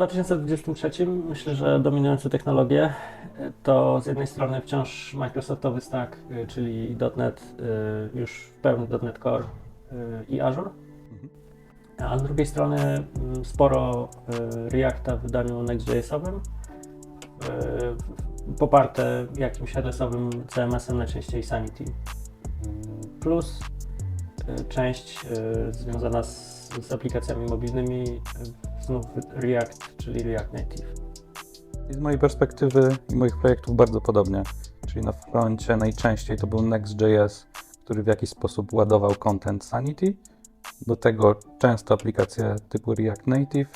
2023 myślę, że dominujące technologie to z jednej strony wciąż Microsoftowy stack, y, czyli .NET, y, już w pełni .NET Core y, i Azure, a z drugiej strony mm, sporo Reacta w wydaniu Next.jsowym, poparte jakimś headlessowym CMS-em, najczęściej Sanity. Plus część związana z, z aplikacjami mobilnymi, znów React, czyli React Native. I z mojej perspektywy i moich projektów bardzo podobnie. Czyli na froncie najczęściej to był Next.js, który w jakiś sposób ładował content Sanity. Do tego często aplikacje typu React Native.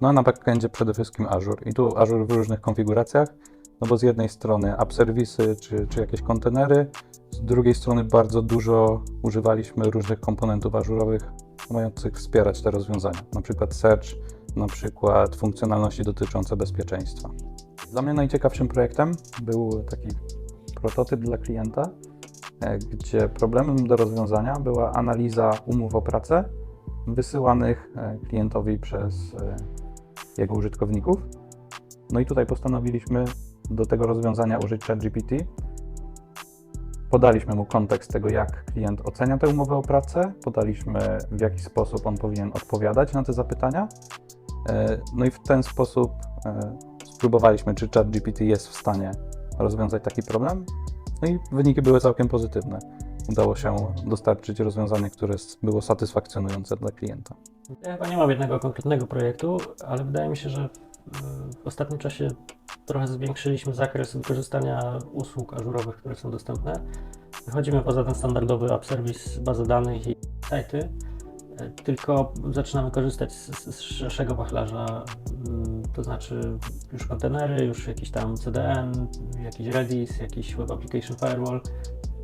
No a na backendzie przede wszystkim Azure. I tu Azure w różnych konfiguracjach, no bo z jednej strony app serwisy czy, czy jakieś kontenery, z drugiej strony bardzo dużo używaliśmy różnych komponentów ażurowych mających wspierać te rozwiązania, przykład search, przykład funkcjonalności dotyczące bezpieczeństwa. Dla mnie najciekawszym projektem był taki prototyp dla klienta, e, gdzie problemem do rozwiązania była analiza umów o pracę wysyłanych e, klientowi przez e, jego użytkowników. No i tutaj postanowiliśmy do tego rozwiązania użyć ChatGPT. Podaliśmy mu kontekst tego, jak klient ocenia tę umowę o pracę, podaliśmy w jaki sposób on powinien odpowiadać na te zapytania. E, No i w ten sposób e, spróbowaliśmy, czy ChatGPT jest w stanie rozwiązać taki problem. No i wyniki były całkiem pozytywne. Udało się dostarczyć rozwiązanie, które było satysfakcjonujące dla klienta. Ja chyba nie mam jednego konkretnego projektu, ale wydaje mi się, że w ostatnim czasie trochę zwiększyliśmy zakres wykorzystania usług ażurowych, które są dostępne. Wychodzimy poza ten standardowy app serwis, bazę danych i sajty, e, tylko zaczynamy korzystać z, z z szerszego wachlarza, mm, to znaczy już kontenery, już jakiś tam CDN, jakiś Redis, jakiś Web Application Firewall.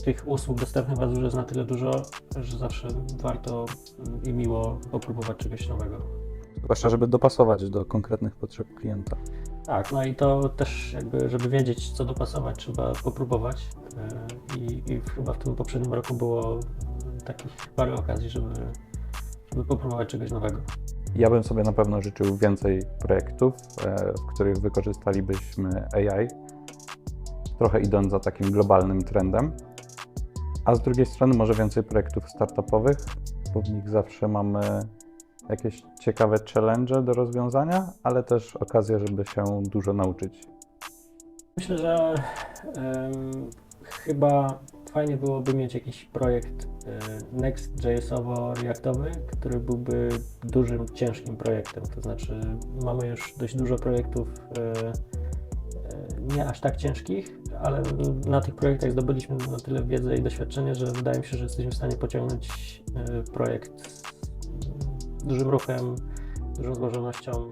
Tych usług dostępnych w Azure jest na tyle dużo, że zawsze warto mm, i miło popróbować czegoś nowego. Zwłaszcza, żeby dopasować do konkretnych potrzeb klienta. Tak, no i to też jakby, żeby wiedzieć co dopasować, trzeba popróbować E, i, i chyba w tym poprzednim roku było takich parę okazji, żeby, żeby popróbować czegoś nowego. Ja bym sobie na pewno życzył więcej projektów, e, w których wykorzystalibyśmy AI, trochę idąc za takim globalnym trendem. A z drugiej strony może więcej projektów startupowych, bo w nich zawsze mamy jakieś ciekawe challenge do rozwiązania, ale też okazję, żeby się dużo nauczyć. Myślę, że em, chyba fajnie byłoby mieć jakiś projekt e, Next.jsowo-reactowy, który byłby dużym, ciężkim projektem. To znaczy, mamy już dość dużo projektów e, e, nie aż tak ciężkich, ale na tych projektach zdobyliśmy na tyle wiedzę i doświadczenie, że wydaje mi się, że jesteśmy w stanie pociągnąć projekt dużym ruchem, dużą złożonością